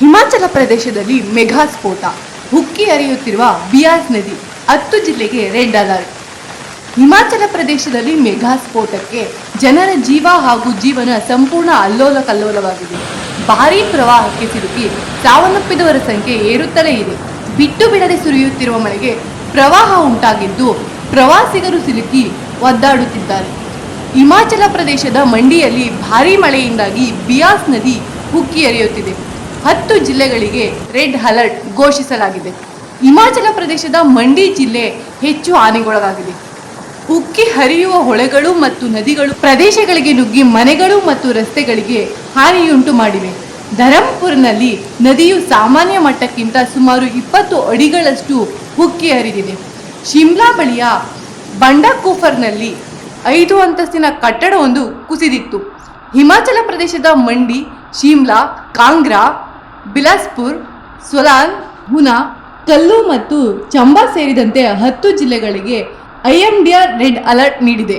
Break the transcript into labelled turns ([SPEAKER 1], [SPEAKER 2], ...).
[SPEAKER 1] ಹಿಮಾಚಲ ಪ್ರದೇಶದಲ್ಲಿ ಮೆಘಾ ಸ್ಫೋಟ. ಹುಕ್ಕಿ ಹರಿಯುತ್ತಿರುವ ಬಿಯಾಸ್ ನದಿ ಹತ್ತು ಜಿಲ್ಲೆಗೆ ರೆಡ್ ಅಲರ್ಟ್. ಹಿಮಾಚಲ ಪ್ರದೇಶದಲ್ಲಿ ಮೆಘಾ ಸ್ಫೋಟಕ್ಕೆ ಜನರ ಜೀವ ಹಾಗೂ ಜೀವನ ಸಂಪೂರ್ಣ ಅಲ್ಲೋಲ ಕಲ್ಲೋಲವಾಗಿದೆ. ಭಾರೀ ಪ್ರವಾಹಕ್ಕೆ ಸಿಲುಕಿ ಸಾವನ್ನಪ್ಪಿದವರ ಸಂಖ್ಯೆ ಏರುತ್ತಲೇ ಇದೆ. ಬಿಟ್ಟು ಬಿಡದೆ ಸುರಿಯುತ್ತಿರುವ ಮಳೆಗೆ ಪ್ರವಾಹ ಉಂಟಾಗಿದ್ದು ಪ್ರವಾಸಿಗರು ಸಿಲುಕಿ ಒದ್ದಾಡುತ್ತಿದ್ದಾರೆ. ಹಿಮಾಚಲ ಪ್ರದೇಶದ ಮಂಡಿಯಲ್ಲಿ ಭಾರೀ ಮಳೆಯಿಂದಾಗಿ ಬಿಯಾಸ್ ನದಿ ಉಕ್ಕಿ ಹರಿಯುತ್ತಿದೆ. ಹತ್ತು ಜಿಲ್ಲೆಗಳಿಗೆ ರೆಡ್ ಅಲರ್ಟ್ ಘೋಷಿಸಲಾಗಿದೆ. ಹಿಮಾಚಲ ಪ್ರದೇಶದ ಮಂಡಿ ಜಿಲ್ಲೆ ಹೆಚ್ಚು ಹಾನಿಗೊಳಗಾಗಿದೆ. ಉಕ್ಕಿ ಹರಿಯುವ ಹೊಳೆಗಳು ಮತ್ತು ನದಿಗಳು ಪ್ರದೇಶಗಳಿಗೆ ನುಗ್ಗಿ ಮನೆಗಳು ಮತ್ತು ರಸ್ತೆಗಳಿಗೆ ಹಾನಿಯುಂಟು ಮಾಡಿವೆ. ಧರಂಪುರ್ನಲ್ಲಿ ನದಿಯು ಸಾಮಾನ್ಯ ಮಟ್ಟಕ್ಕಿಂತ ಸುಮಾರು ಇಪ್ಪತ್ತು ಅಡಿಗಳಷ್ಟು ಉಕ್ಕಿ ಹರಿದಿದೆ. ಶಿಮ್ಲಾ ಬಳಿಯ ಬಂಡಕೂಫರ್ನಲ್ಲಿ ಐದು ಅಂತಸ್ತಿನ ಕಟ್ಟಡವೊಂದು ಕುಸಿದಿತ್ತು. ಹಿಮಾಚಲ ಪ್ರದೇಶದ ಮಂಡಿ ಶಿಮ್ಲಾ, ಕಾಂಗ್ರಾ ಬಿಲಾಸ್ಪುರ್ ಸೊಲಾನ್ ಹುನಾ ಕಲ್ಲು ಮತ್ತು ಚಂಬಾ ಸೇರಿದಂತೆ ಹತ್ತು ಜಿಲ್ಲೆಗಳಿಗೆ ಐಎಂಡಿಆರ್ ರೆಡ್ ಅಲರ್ಟ್ ನೀಡಿದೆ.